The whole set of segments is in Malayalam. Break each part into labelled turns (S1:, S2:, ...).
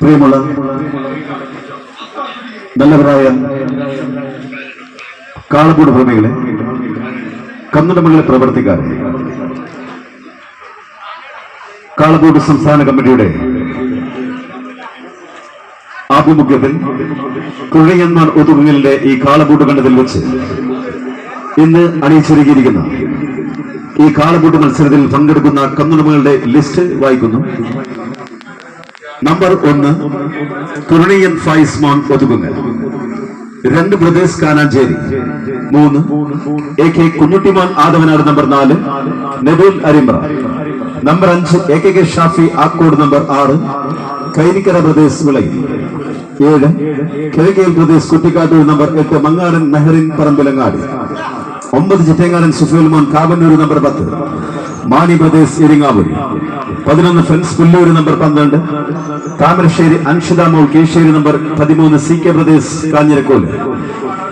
S1: പ്രിയമുള്ള നല്ലവരായ കാളക്കൂട് പ്രേമികളെ കന്നുടമകളെ പ്രവർത്തിക്കാർ കാളക്കൂട് സംസ്ഥാന കമ്മിറ്റിയുടെ ആഭിമുഖ്യത്തിൽ കുഴയന്മാർ ഒതുങ്ങലിന്റെ ഈ കാളക്കൂട്ട് കണ്ടതിൽ വെച്ച് ഇന്ന് അണിയിച്ചൊരുക്കിയിരിക്കുന്ന ഈ കാളപൂട്ട് മത്സരത്തിൽ പങ്കെടുക്കുന്ന കന്നുടമകളുടെ ലിസ്റ്റ് വായിക്കുന്നു. നമ്പർ ഒന്ന് തുരണിയൻ ഫൈസ് മോൻ ഒതുകുങ്ങൽ രണ്ട് ബ്രദേഴ്സ് കാനാഞ്ചേരി. മൂന്ന് എ കെ കുഞ്ഞുട്ടിമാൻ ആദവനാട് നമ്പർ നാല് നെബുൽ അരിമ്പ്ര. നമ്പർ അഞ്ച് A K K Shafi Akkode number ആറ് കൈനിക്കര ബ്രദേഴ്സ് വിളയിൽ. ഏഴ് കിഴക്കേൽ ബ്രദേഴ്സ് കുട്ടിക്കാട്ടൂർ നമ്പർ എട്ട് മങ്ങാടൻ മെഹറിൻ പറമ്പിലങ്ങാടി. ഒമ്പത് ചിറ്റേങ്ങാടൻ സുഫിയുൽമാൻ മോൻ കാവന്നൂർ നമ്പർ പത്ത്. മാണി പ്രദേശ് എരിങ്ങാവൂർ പതിനൊന്ന് ഫ്രണ്ട്സ് പുല്ലൂർ നമ്പർ പന്ത്രണ്ട്. താമരശ്ശേരി അൻഷിത മോൾ കേശ്ശേരി നമ്പർ പതിമൂന്ന് C K Pradesh Kanjirakkol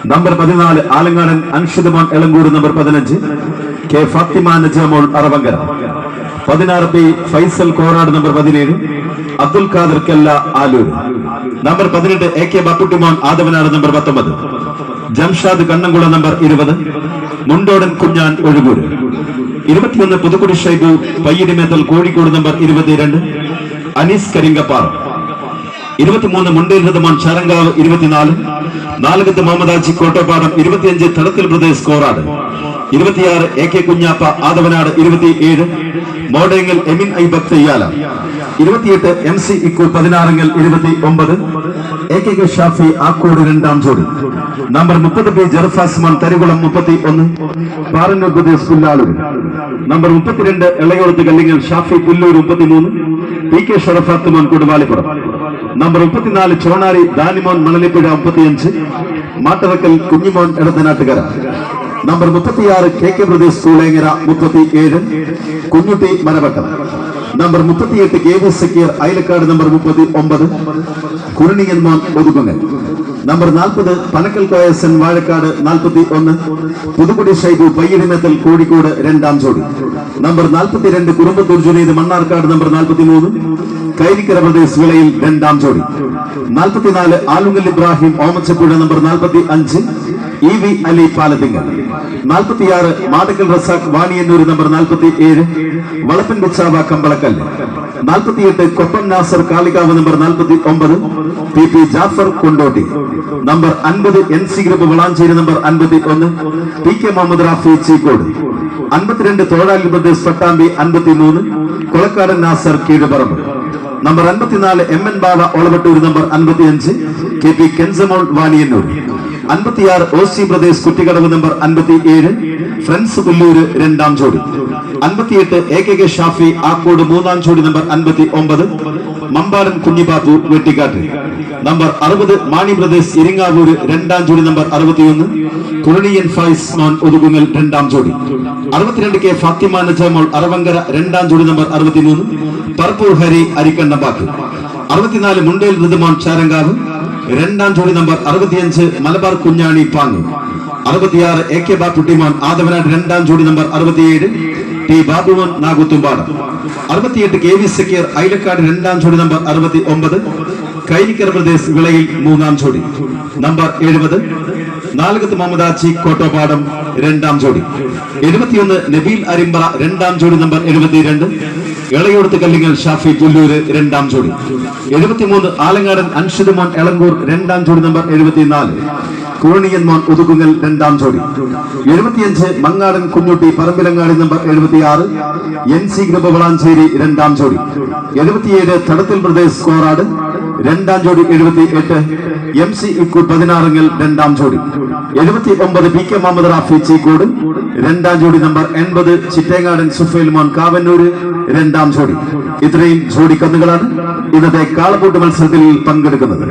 S1: number പതിനാല് ആലങ്ങാടൻ അൻഷിതമാൻ എളങ്കൂർ നമ്പർ പതിനഞ്ച്. കെ ഫാത്തിമ നജാമോൾ അറവങ്കര. പതിനാറ് പി ഫൈസൽ കോറാട് നമ്പർ പതിനേഴ്. അബ്ദുൽ ഖാദർ കെല്ല ആലൂർ. നമ്പർ പതിനെട്ട് A K Bapputtimon Athavanad number പത്തൊമ്പത്. ജംഷാദ് കണ്ണംകുളം നമ്പർ ഇരുപത്. മുണ്ടോടൻ കുഞ്ഞാൻ ഒഴുകൂര്. ഇരുപത്തിയൊന്ന് പുതുക്കുടി ഷൈബു പയ്യടിമേത്തൽ കോഴിക്കോട് നമ്പർ ഇരുപത്തിരണ്ട്. അനീസ് കരിങ്കപ്പാറ. ഇരുപത്തിമൂന്ന് മുണ്ടേൽ ഹൃദമാൻ ചാരങ്കാവ് ഇരുപത്തിനാല്. നാലകത്ത് മുഹമ്മദാജി കോട്ടപ്പാടം ഇരുപത്തിയഞ്ച് തടത്തിൽ പ്രദേശ് കോറാട്. ഇരുപത്തിയാറ് എ കെ കുഞ്ഞാപ്പ ആദവനാട് ഇരുപത്തിയേഴ്. മോഡേങ്ങൽ എമിൻ ഐ ബക്തയ്യാല ഇരുപത്തിയെട്ട് എം സി ഇക്കു പതിനാറെങ്കിൽ ഇരുപത്തി ഒമ്പത് A K K Shafi Akkode രണ്ടാം ജോഡി. നമ്പർ മുപ്പത് ബി ജർഫാസ്മാൻ തരികുളം മുപ്പത്തി ഒന്ന് പാറന്നൂർ നമ്പർ മുപ്പത്തിരണ്ട് ഇളയോളത്ത് കല്ലിങ്ങൽ ഷാഫി പുല്ലൂർ മുപ്പത്തിമൂന്ന്. പി കെ ഷറഫാത്തുമാൻ കൊടുവാലിപ്പുറം നമ്പർ മുപ്പത്തിനാല് ചോണാരി ദാനിമോൻ മണലിപ്പുഴ മുപ്പത്തിയഞ്ച്. മാട്ടറക്കൽ കുഞ്ഞിമോൻ ഇടത്തനാട്ടുകര നമ്പർ മുപ്പത്തിയാറ് കെ കെ പ്രദേശ് സൂളേങ്ങര മുപ്പത്തി ഏഴ് കുഞ്ഞുട്ടി മരവട്ടം. നമ്പർ മുപ്പത്തിയെട്ട് K V Sakkeer Ayalakkad number മുപ്പത്തി ഒമ്പത് കുരുണിയന്മാൻ ഒതുകുങ്ങൽ നമ്പർ നാൽപ്പത് പനക്കൽ കോയസൻ വാഴക്കാട് നാൽപ്പത്തി ഒന്ന് പുതുക്കുടി ഷൈബു പയ്യടിമത്തൽ കോഴിക്കോട് രണ്ടാം ജോഡി. നമ്പർ നാൽപ്പത്തിരണ്ട് കുറുമ്പത്തൂർ ജുനീത് മണ്ണാർക്കാട് നമ്പർ നാൽപ്പത്തി മൂന്ന് കൈനിക്കര പ്രദേശ് വിളയിൽ രണ്ടാം ജോഡി. നാൽപ്പത്തിനാല് ആലുങ്കൽ ഇബ്രാഹിം ഓമച്ചപ്പുഴ നമ്പർ നാൽപ്പത്തി അഞ്ച് ഇ വി അലി പാലത്തിങ്കൽ നാൽപ്പത്തിയാറ് മാടക്കൽ റസാഖ് വാണിയന്നൂർ നമ്പർ നാൽപ്പത്തി ഏഴ് വളപ്പൻ കമ്പളക്കൽ. നാൽപ്പത്തിയെട്ട് കൊപ്പം നാസർ കാളികാവ് നമ്പർ നാൽപ്പത്തി ഒമ്പത് P P Jafar Kondotty. Number അൻപത് N C group Valanchery number അൻപത്തി ഒന്ന് പി കെ മുഹമ്മദ് റാഫി ചീക്കോട്. അൻപത്തിരണ്ട് പ്രദേശ് പട്ടാമ്പി അൻപത്തി മൂന്ന് കൊളക്കാടൻ നാസർ കീഴുപറമ്പ്. നമ്പർ അൻപത്തിനാല് M N Baba Olavattur number അൻപത്തിയഞ്ച് കെ പി കെൻസമോൾ വാണിയന്നൂർ. അൻപത്തിയാറ് O C Pradesh Kuttikkadavu number അൻപത്തി ഏഴ് ഫ്രണ്ട്സ് പുല്ലൂര് രണ്ടാം ജോഡി. അൻപത്തിയെട്ട് A K K Shafi Akkode മൂന്നാം ജോഡി നമ്പർ അൻപത്തി ഒമ്പത് മമ്പാടൻ കുഞ്ഞിബാബു വെട്ടിക്കാട്ട്. നമ്പർ അറുപത് മാണി പ്രദേശ് ഇരിങ്ങാവൂര് രണ്ടാം ജോഡി നമ്പർ അറുപത്തിയൊന്ന് കുരണിയൻ ഫൈസ് മോൻ ഒതുകുങ്ങൽ രണ്ടാം ജോഡി. അറുപത്തിരണ്ട് കെ ഫാത്തിമ നജമോൾ അറവങ്കര രണ്ടാം ജോഡി നമ്പർ അറുപത്തിമൂന്ന് പർപ്പൂർ ഹരി അരിക്കണ്ടമ്പാക്ക് അറുപത്തിനാല് മുണ്ടേൽ ഋതുമോൻ ചാരങ്കാവ് രണ്ടാം ജോഡി നമ്പർ അറുപത്തിയഞ്ച് മലബാർ കുഞ്ഞാണി പാങ് അറുപത്തിയാറ് എ കെ ബാപ്പുട്ടിമാൻ ആദവനാട് രണ്ടാം ജോഡി നമ്പർ അറുപത്തിയേഴ് ടി ബാബുമോൻ നാഗുത്തുമ്പാട്. അറുപത്തിയെട്ട് കെ വി സക്കീർ ഐലക്കാട് രണ്ടാം ജോഡി നമ്പർ അറുപത്തി ഒമ്പത് കൈനിക്കര പ്രദേശ് വിളയിൽ മൂന്നാം ജോഡി. നമ്പർ എഴുപത് നാലകത്ത് മുഹമ്മദാച്ചി കോട്ടോപാടം രണ്ടാം ജോഡി. എഴുപത്തിയൊന്ന് നബീൽ അരിമ്പറ രണ്ടാം ജോഡി നമ്പർ എഴുപത്തിരണ്ട്. ഇളയോടത്ത് കല്ലിങ്ങൽ ഷാഫി പുല്ലൂര് രണ്ടാം ജോഡി. എഴുപത്തിമൂന്ന് ആലങ്ങാടൻ ഇളങ്കൂർ എളങ്കൂർ രണ്ടാം ജോഡി നമ്പർ എഴുപത്തിനാല്. കുരണിയൻ മോൻ ഉതുകുങ്ങൽ രണ്ടാം ജോഡി. എഴുപത്തിയഞ്ച് മങ്ങാടൻ കുഞ്ഞുട്ടി പറമ്പിലങ്ങാടി നമ്പർ എഴുപത്തിയാറ്. എൻ സി ഗ്രൂപ്പ് വളാഞ്ചേരി രണ്ടാം ജോഡി. എഴുപത്തിയേഴ് തടത്തിൽ പ്രദേശ് കോറാട്. രണ്ടാം ജോഡി എഴുപത്തി എട്ട് എം സി ഇക്കു പതിനാറങ്ങൽ രണ്ടാം ജോഡി. എഴുപത്തി ഒമ്പത് പി കെ മുഹമ്മദ് റാഫി ചീക്കോട് രണ്ടാം ജോഡി നമ്പർ എൺപത് ചിറ്റേങ്ങാടൻ സുഫൈൽ മോൻ കാവന്നൂര് രണ്ടാം ജോഡി. ഇത്രയും ജോഡി കന്നുകളാണ് ഇന്നത്തെ കാളക്കൂട്ട് മത്സരത്തിൽ പങ്കെടുക്കുന്നത്.